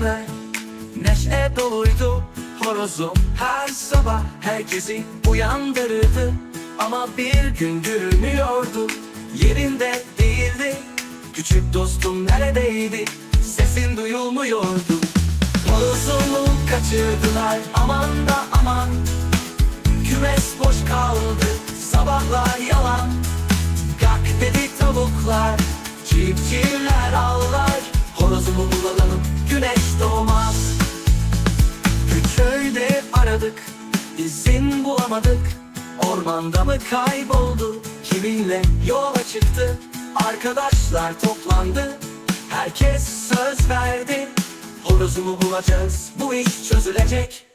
şarkılar Neşe doluydu horozum. Her sabah Herkesi uyandırırdı ama bir gün görünüyordu. Yerinde değildi küçük dostum neredeydi? Sesin duyulmuyordu. Horozumu kaçırdılar aman da aman. Kümes boş kaldı sabahlar yalan. Gak dedi tavuklar Çiftçiler aradık izin bulamadık. Ormanda mı kayboldu? Kiminle yola çıktı? Arkadaşlar toplandı. Herkes söz verdi. Horozumu bulacağız. Bu iş çözülecek.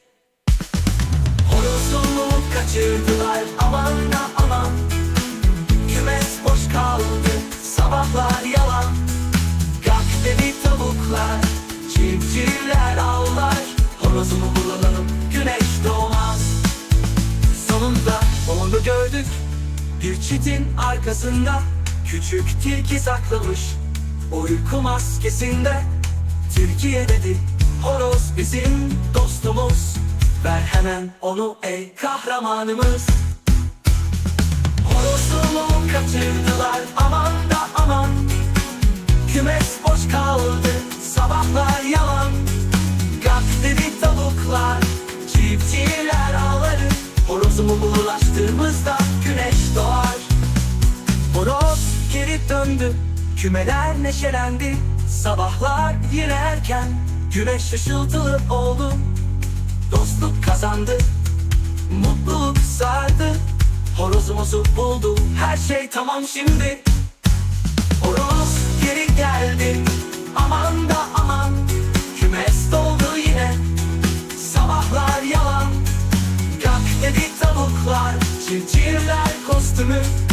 Horozumu kaçırdılar. Aman da aman. Kümes boş kaldı. Sabahlar yalan. Gak dedi tavuklar Civcivler ağlar Horozumu bulalım güneş doğmaz Sonunda onu gördük. Bir çitin arkasında. Küçük tilki saklamış. Uyku maskesinde. Tilkiye dedi Horoz bizim dostumuz. Ver hemen onu ey kahramanımız. Horozumu kaçırdılar Horozumu bulaştığımızda güneş doğar. Horoz geri döndü Kümeler neşelendi. Sabahlar yine erken Güneş ışıltılı oldu. Dostluk kazandı Mutluluk sardı. Horozumuzu buldu Her şey tamam şimdi. Horoz geri geldi Aman da Civcivler kostümü Horoz